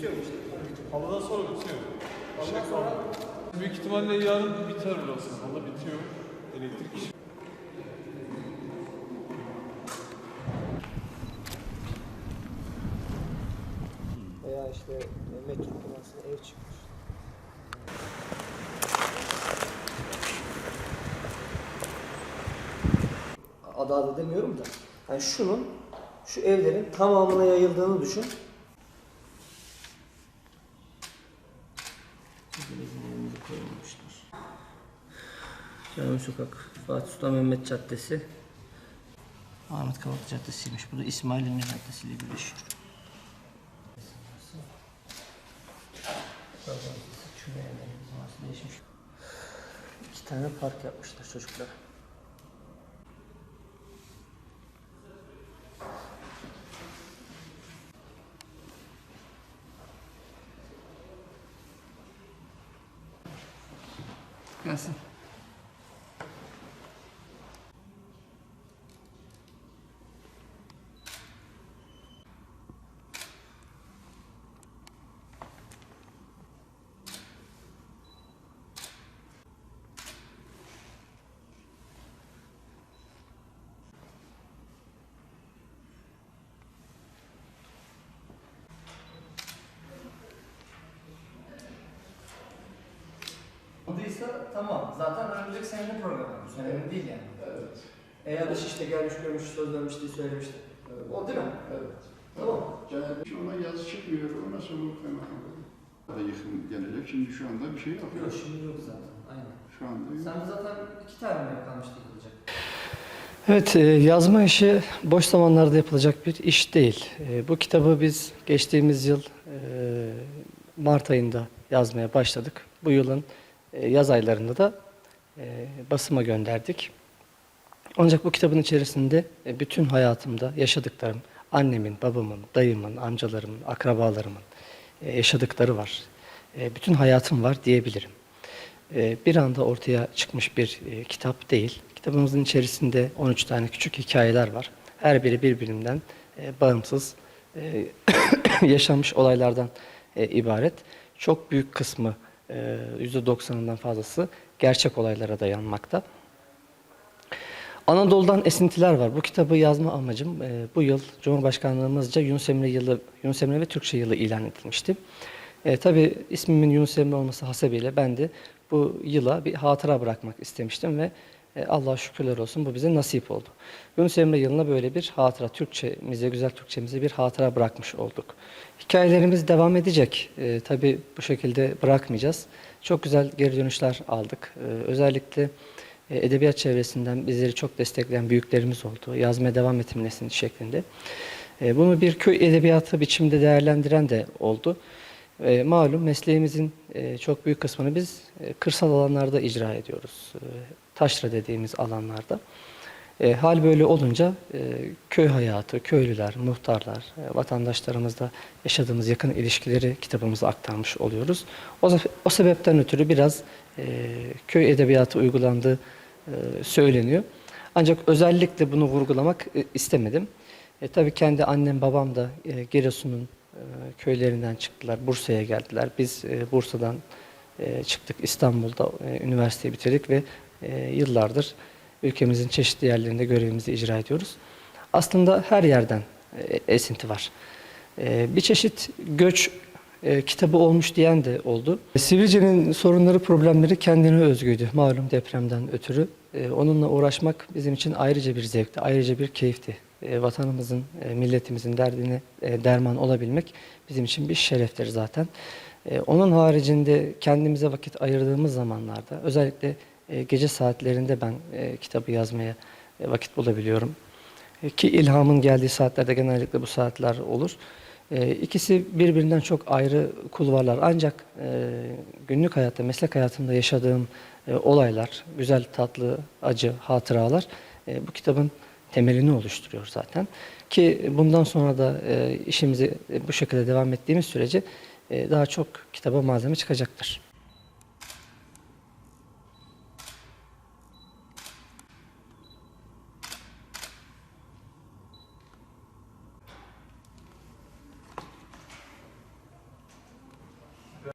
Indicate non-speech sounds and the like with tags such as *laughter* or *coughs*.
Bitiyor işte? Halıdan sonra bitiyor. Ondan sonra büyük ihtimalle yarın biter burası. Halı bitiyor. Elektrik. Veya işte metro binasına ev çıkmış. Adı adı demiyorum da. Yani şunun, şu evlerin tamamına yayıldığını düşün. Cami Sokak, Fatih Sultan Mehmet Caddesi. Ahmet Kavaklı Caddesi'ymiş. Bu da İsmail İnönü Caddesi ile birleşiyor. İki tane park yapmışlar çocuklar. casa. Aldıysa tamam. Zaten önümüzdeki senenin programı. Bu senenin değil yani. Evet. Eğer iş işte gelmiş görmüş söz vermişti söylemişti. evet. O değil mi? Evet. Tamam. Yani ona yazı çıkmıyor, ona kaymakam da yıkım gelecek. Şimdi şu anda bir şey yok. Yok şimdi yok zaten. Aynen. Şu anda yok. Sen zaten iki tane mi kalmıştı yıkılacak? Evet, e, yazma işi boş zamanlarda yapılacak bir iş değil. E, Bu kitabı biz geçtiğimiz yıl e, Mart ayında yazmaya başladık. Bu yılın yaz aylarında da e, basıma gönderdik. Ancak bu kitabın içerisinde e, bütün hayatımda yaşadıklarım, annemin, babamın, dayımın, amcalarımın, akrabalarımın e, yaşadıkları var. E, Bütün hayatım var diyebilirim. E, Bir anda ortaya çıkmış bir e, kitap değil. Kitabımızın içerisinde 13 tane küçük hikayeler var. Her biri birbirinden e, bağımsız e, *coughs* yaşanmış olaylardan e, ibaret. Çok büyük kısmı e, %90'ından fazlası gerçek olaylara dayanmakta. Anadolu'dan esintiler var. Bu kitabı yazma amacım e, bu yıl Cumhurbaşkanlığımızca Yunus Emre yılı, Yunus Emre ve Türkçe yılı ilan edilmişti. E, tabii ismimin Yunus Emre olması hasebiyle ben de bu yıla bir hatıra bırakmak istemiştim ve e, Allah'a şükürler olsun bu bize nasip oldu. Yunus Emre yılına böyle bir hatıra, Türkçemize, güzel Türkçemize bir hatıra bırakmış olduk. Hikayelerimiz devam edecek. E, tabii bu şekilde bırakmayacağız. Çok güzel geri dönüşler aldık. E, özellikle e, edebiyat çevresinden bizleri çok destekleyen büyüklerimiz oldu. Yazmaya devam etmelisin şeklinde. E, Bunu bir köy edebiyatı biçimde değerlendiren de oldu. E, malum mesleğimizin e, çok büyük kısmını biz e, kırsal alanlarda icra ediyoruz. E, taşra dediğimiz alanlarda. E, hal böyle olunca e, köy hayatı, köylüler, muhtarlar, e, vatandaşlarımızla yaşadığımız yakın ilişkileri kitabımıza aktarmış oluyoruz. O, o sebepten ötürü biraz e, köy edebiyatı uygulandığı e, söyleniyor. Ancak özellikle bunu vurgulamak e, istemedim. E, tabii kendi annem babam da e, Giresun'un e, köylerinden çıktılar, Bursa'ya geldiler. Biz e, Bursa'dan e, çıktık, İstanbul'da e, üniversiteyi bitirdik ve e, yıllardır ülkemizin çeşitli yerlerinde görevimizi icra ediyoruz. Aslında her yerden e, esinti var. E, bir çeşit göç e, kitabı olmuş diyen de oldu. Sivrice'nin sorunları, problemleri kendine özgüydü malum depremden ötürü. E, onunla uğraşmak bizim için ayrıca bir zevkti, ayrıca bir keyifti. Vatanımızın, e, milletimizin derdine derman olabilmek bizim için bir şereftir zaten. Onun haricinde kendimize vakit ayırdığımız zamanlarda, özellikle e, gece saatlerinde ben e, kitabı yazmaya e, vakit bulabiliyorum. Ki ilhamın geldiği saatlerde genellikle bu saatler olur. E, İkisi birbirinden çok ayrı kulvarlar. Ancak günlük hayatta, meslek hayatımda yaşadığım olaylar, güzel, tatlı, acı hatıralar bu kitabın temelini oluşturuyor zaten. Ki bundan sonra da işimizi bu şekilde devam ettiğimiz sürece daha çok kitaba malzeme çıkacaktır.